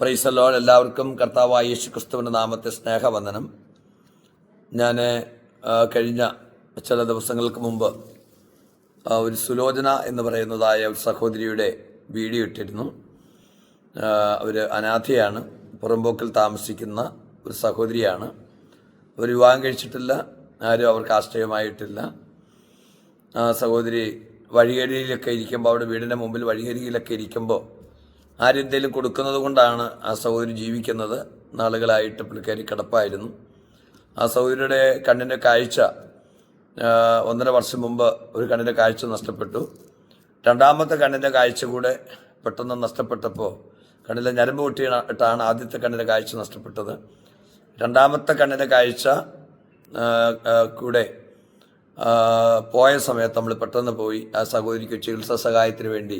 പ്രൈസല്ലോ എല്ലാവർക്കും കർത്താവായ യേശു ക്രിസ്തുവിന്റെ നാമത്തെ സ്നേഹവന്ദനം. ഞാൻ കഴിഞ്ഞ ചില ദിവസങ്ങൾക്ക് മുമ്പ് ഒരു സുലോചന എന്ന് പറയുന്നതായ ഒരു സഹോദരിയുടെ വീഡിയോ ഇട്ടിരുന്നു. അവർ അനാഥയാണ്. പുറമ്പോക്കിൽ താമസിക്കുന്ന ഒരു സഹോദരിയാണ്. അവർ വിവാഹം കഴിച്ചിട്ടില്ല. ആരും അവർക്ക് ആശ്രയമായിട്ടില്ല. സഹോദരി വഴിയരിയിലൊക്കെ ഇരിക്കുമ്പോൾ അവിടെ വീടിന്റെ മുമ്പിൽ വഴിയരിയിലൊക്കെ ഇരിക്കുമ്പോൾ ആരെന്തേലും കൊടുക്കുന്നത് കൊണ്ടാണ് ആ സഹോദരി ജീവിക്കുന്നത്. നാളുകളായിട്ട് പുള്ളിക്കാരി കിടപ്പായിരുന്നു. ആ സഹോദരിയുടെ കണ്ണിന്റെ കാഴ്ച ഒന്നര വർഷം മുമ്പ് ഒരു കണ്ണിന്റെ കാഴ്ച നഷ്ടപ്പെട്ടു. രണ്ടാമത്തെ കണ്ണിന്റെ കാഴ്ച കൂടെ പെട്ടെന്ന് നഷ്ടപ്പെട്ടപ്പോൾ കണ്ണിലെ ഞരമ്പ് പൊട്ടിയിട്ടാണ് ആദ്യത്തെ കണ്ണിന്റെ കാഴ്ച നഷ്ടപ്പെട്ടത്. രണ്ടാമത്തെ കണ്ണിന്റെ കാഴ്ച കൂടെ പോയ സമയത്ത് നമ്മൾ പെട്ടെന്ന് പോയി ആ സഹോദരിക്ക് ചികിത്സാ സഹായത്തിന് വേണ്ടി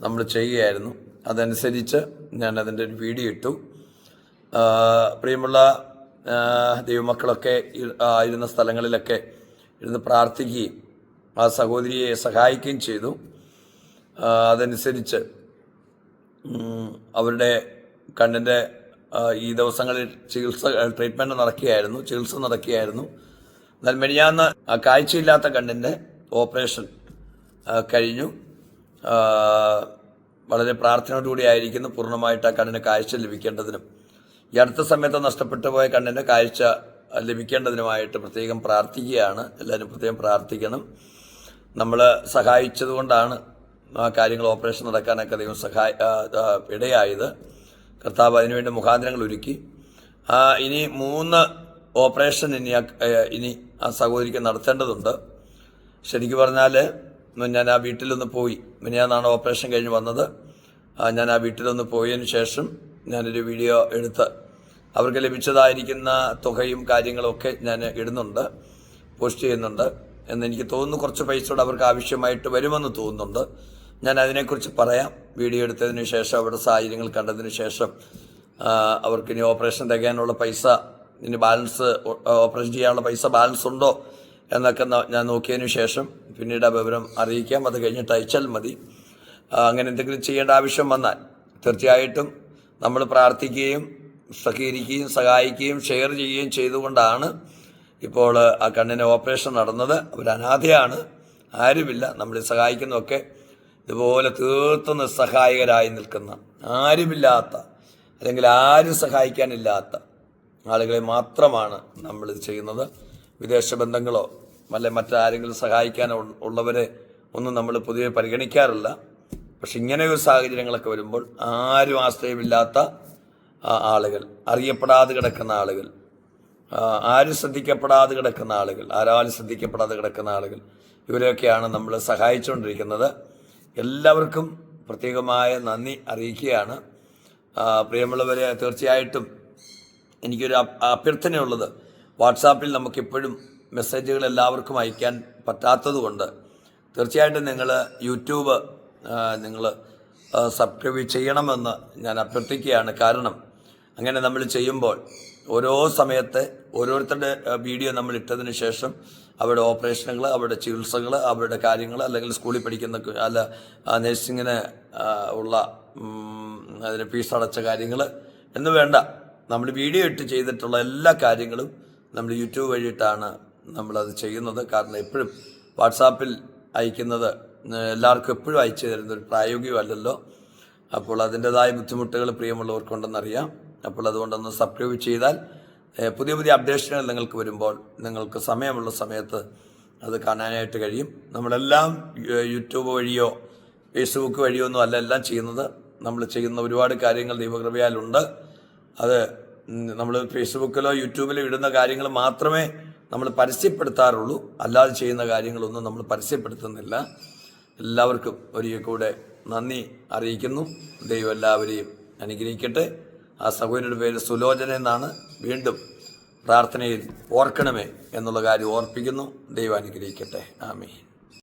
നമ്മൾ ചെയ്യുകയായിരുന്നു. അതനുസരിച്ച് ഞാൻ അതിന്റെ ഒരു വീഡിയോ ഇട്ടു. പ്രിയമുള്ള ദൈവമക്കളൊക്കെ ഇരുന്ന സ്ഥലങ്ങളിലൊക്കെ ഇരുന്ന് പ്രാർത്ഥിക്കുകയും ആ സഹോദരിയെ സഹായിക്കുകയും ചെയ്തു. അതനുസരിച്ച് അവരുടെ കണ്ണിന്റെ ഈ ദിവസങ്ങളിൽ ചികിത്സ ട്രീറ്റ്മെന്റ് നടക്കുകയായിരുന്നു ചികിത്സ നടക്കുകയായിരുന്നു. എന്നാൽ മെനിയാന്ന് കാഴ്ചയില്ലാത്ത കണ്ണിന്റെ ഓപ്പറേഷൻ കഴിഞ്ഞു. വളരെ പ്രാർത്ഥനയോടുകൂടി ആയിരിക്കുന്നു പൂർണമായിട്ട് ആ കണ്ണിന് കാഴ്ച ലഭിക്കേണ്ടതിനും. ഈ അടുത്ത സമയത്ത് നഷ്ടപ്പെട്ടു പോയ കണ്ണിന് കാഴ്ച ലഭിക്കേണ്ടതിനുമായിട്ട് പ്രത്യേകം പ്രാർത്ഥിക്കുകയാണ്. എല്ലാവരും പ്രത്യേകം പ്രാർത്ഥിക്കണം. നമ്മൾ സഹായിച്ചതുകൊണ്ടാണ് ആ കാര്യങ്ങൾ ഓപ്പറേഷൻ നടക്കാനൊക്കെ ദൈവം സഹായ ഇടയായത്. കർത്താവ് അതിനുവേണ്ടി മുഖാന്തരങ്ങൾ ഒരുക്കി. ഇനി മൂന്ന് ഓപ്പറേഷൻ ഇനി ഇനി ആ സഹോദരിക്ക് നടത്തേണ്ടതുണ്ട്. ശരിക്കും പറഞ്ഞാൽ ഞാൻ ആ വീട്ടിലൊന്ന് പോയി. മിനിയാന്നാണ് ഓപ്പറേഷൻ കഴിഞ്ഞ് വന്നത്. ഞാൻ ആ വീട്ടിലൊന്ന് പോയതിന് ശേഷം ഞാനൊരു വീഡിയോ എടുത്ത് അവർക്ക് ലഭിച്ചതായിരിക്കുന്ന തുകയും കാര്യങ്ങളൊക്കെ ഞാൻ ഇടുന്നുണ്ട് പോസ്റ്റ് ചെയ്യുന്നുണ്ട് എന്നെനിക്ക് തോന്നുന്നു. കുറച്ച് പൈസ കൂടെ അവർക്ക് ആവശ്യമായിട്ട് വരുമെന്ന് തോന്നുന്നുണ്ട്. ഞാൻ അതിനെക്കുറിച്ച് പറയാം. വീഡിയോ എടുത്തതിന് ശേഷം അവരുടെ സാഹചര്യങ്ങൾ കണ്ടതിന് ശേഷം അവർക്ക് ഇനി ഓപ്പറേഷൻ തികയാനുള്ള പൈസ ഇനി ബാലൻസ് ഓപ്പറേഷൻ ചെയ്യാനുള്ള പൈസ ബാലൻസ് ഉണ്ടോ എന്നൊക്കെ ഞാൻ നോക്കിയതിനു ശേഷം പിന്നീട് ആ വിവരം അറിയിക്കാം. അത് കഴിഞ്ഞിട്ട് അയച്ചാൽ മതി. അങ്ങനെ എന്തെങ്കിലും ചെയ്യേണ്ട ആവശ്യം വന്നാൽ തീർച്ചയായിട്ടും നമ്മൾ പ്രാർത്ഥിക്കുകയും സഹകരിക്കുകയും സഹായിക്കുകയും ഷെയർ ചെയ്യുകയും ചെയ്തുകൊണ്ടാണ് ഇപ്പോൾ ആ കണ്ണിന് ഓപ്പറേഷൻ നടന്നത്. അവർ അനാഥയാണ് ആരുമില്ല. നമ്മളെ സഹായിക്കുന്നതൊക്കെ ഇതുപോലെ തീർത്തും നിസ്സഹായകരായി നിൽക്കുന്ന ആരുമില്ലാത്ത അല്ലെങ്കിൽ ആരും സഹായിക്കാനില്ലാത്ത ആളുകളെ മാത്രമാണ് നമ്മളിത് ചെയ്യുന്നത്. വിദേശ ബന്ധങ്ങളോ അല്ലെ മറ്റാരെങ്കിലും സഹായിക്കാൻ ഉള്ളവരെ ഒന്നും നമ്മൾ പൊതുവെ പരിഗണിക്കാറില്ല. പക്ഷെ ഇങ്ങനെ ഒരു സാഹചര്യങ്ങളൊക്കെ വരുമ്പോൾ ആരും ആശ്രയമില്ലാത്ത ആളുകൾ അറിയപ്പെടാതെ കിടക്കുന്ന ആളുകൾ ആരും ശ്രദ്ധിക്കപ്പെടാതെ കിടക്കുന്ന ആളുകൾ ആരാലും ശ്രദ്ധിക്കപ്പെടാതെ കിടക്കുന്ന ആളുകൾ ഇവരെയൊക്കെയാണ് നമ്മൾ സഹായിച്ചുകൊണ്ടിരിക്കുന്നത്. എല്ലാവർക്കും പ്രത്യേകമായ നന്ദി അറിയിക്കുകയാണ്. പ്രിയമുള്ളവരെ തീർച്ചയായിട്ടും എനിക്കൊരു അഭ്- അഭ്യർത്ഥനയുള്ളത് വാട്സാപ്പിൽ നമുക്കിപ്പോഴും മെസ്സേജുകൾ എല്ലാവർക്കും അയക്കാൻ പറ്റാത്തതുകൊണ്ട് തീർച്ചയായിട്ടും നിങ്ങൾ യൂട്യൂബ് നിങ്ങൾ സബ്സ്ക്രൈബ് ചെയ്യണമെന്ന് ഞാൻ അഭ്യർത്ഥിക്കുകയാണ്. കാരണം അങ്ങനെ നമ്മൾ ചെയ്യുമ്പോൾ ഓരോ സമയത്ത് ഓരോരുത്തരുടെ വീഡിയോ നമ്മൾ ഇട്ടതിന് ശേഷം അവരുടെ ഓപ്പറേഷനുകൾ അവരുടെ ചികിത്സകൾ അവരുടെ കാര്യങ്ങൾ അല്ലെങ്കിൽ സ്കൂളിൽ പഠിക്കുന്ന അല്ല നഴ്സിങ്ങിന് ഉള്ള അതിന് ഫീസ് അടച്ച കാര്യങ്ങൾ എന്ന് വേണ്ട. നമ്മൾ വീഡിയോ ഇട്ട് ചെയ്തിട്ടുള്ള എല്ലാ കാര്യങ്ങളും നമ്മൾ യൂട്യൂബ് വഴിയിട്ടാണ് നമ്മളത് ചെയ്യുന്നത്. കാരണം എപ്പോഴും വാട്സാപ്പിൽ അയക്കുന്നത് എല്ലാവർക്കും എപ്പോഴും അയച്ചു തരുന്ന ഒരു പ്രായോഗികമല്ലല്ലോ. അപ്പോൾ അതിന്റെതായ ബുദ്ധിമുട്ടുകൾ പ്രിയമുള്ളവർക്കുണ്ടെന്നറിയാം. അപ്പോൾ അതുകൊണ്ടൊന്ന് സബ്സ്ക്രൈബ് ചെയ്താൽ പുതിയ പുതിയ അപ്ഡേഷനുകൾ നിങ്ങൾക്ക് വരുമ്പോൾ നിങ്ങൾക്ക് സമയമുള്ള സമയത്ത് അത് കാണാനായിട്ട് കഴിയും. നമ്മളെല്ലാം യൂട്യൂബ് വഴിയോ ഫേസ്ബുക്ക് വഴിയോ ഒന്നും അല്ല എല്ലാം ചെയ്യുന്നത്. നമ്മൾ ചെയ്യുന്ന ഒരുപാട് കാര്യങ്ങൾ ദൈവകൃപയാലുണ്ട് അത് നമ്മൾ ഫേസ്ബുക്കിലോ യൂട്യൂബിലോ ഇടുന്ന കാര്യങ്ങൾ മാത്രമേ നമ്മൾ പരസ്യപ്പെടുത്താറുള്ളൂ. അല്ലാതെ ചെയ്യുന്ന കാര്യങ്ങളൊന്നും നമ്മൾ പരസ്യപ്പെടുത്തുന്നില്ല. എല്ലാവർക്കും ഒരിക്കൽ കൂടെ നന്ദി അറിയിക്കുന്നു. ദൈവം എല്ലാവരെയും അനുഗ്രഹിക്കട്ടെ. ആ സഹോദരിയുടെ പേര് സുലോചന എന്നാണ്. വീണ്ടും പ്രാർത്ഥനയിൽ ഓർക്കണമേ എന്നുള്ള കാര്യം ഓർപ്പിക്കുന്നു. ദൈവം അനുഗ്രഹിക്കട്ടെ. ആമീൻ.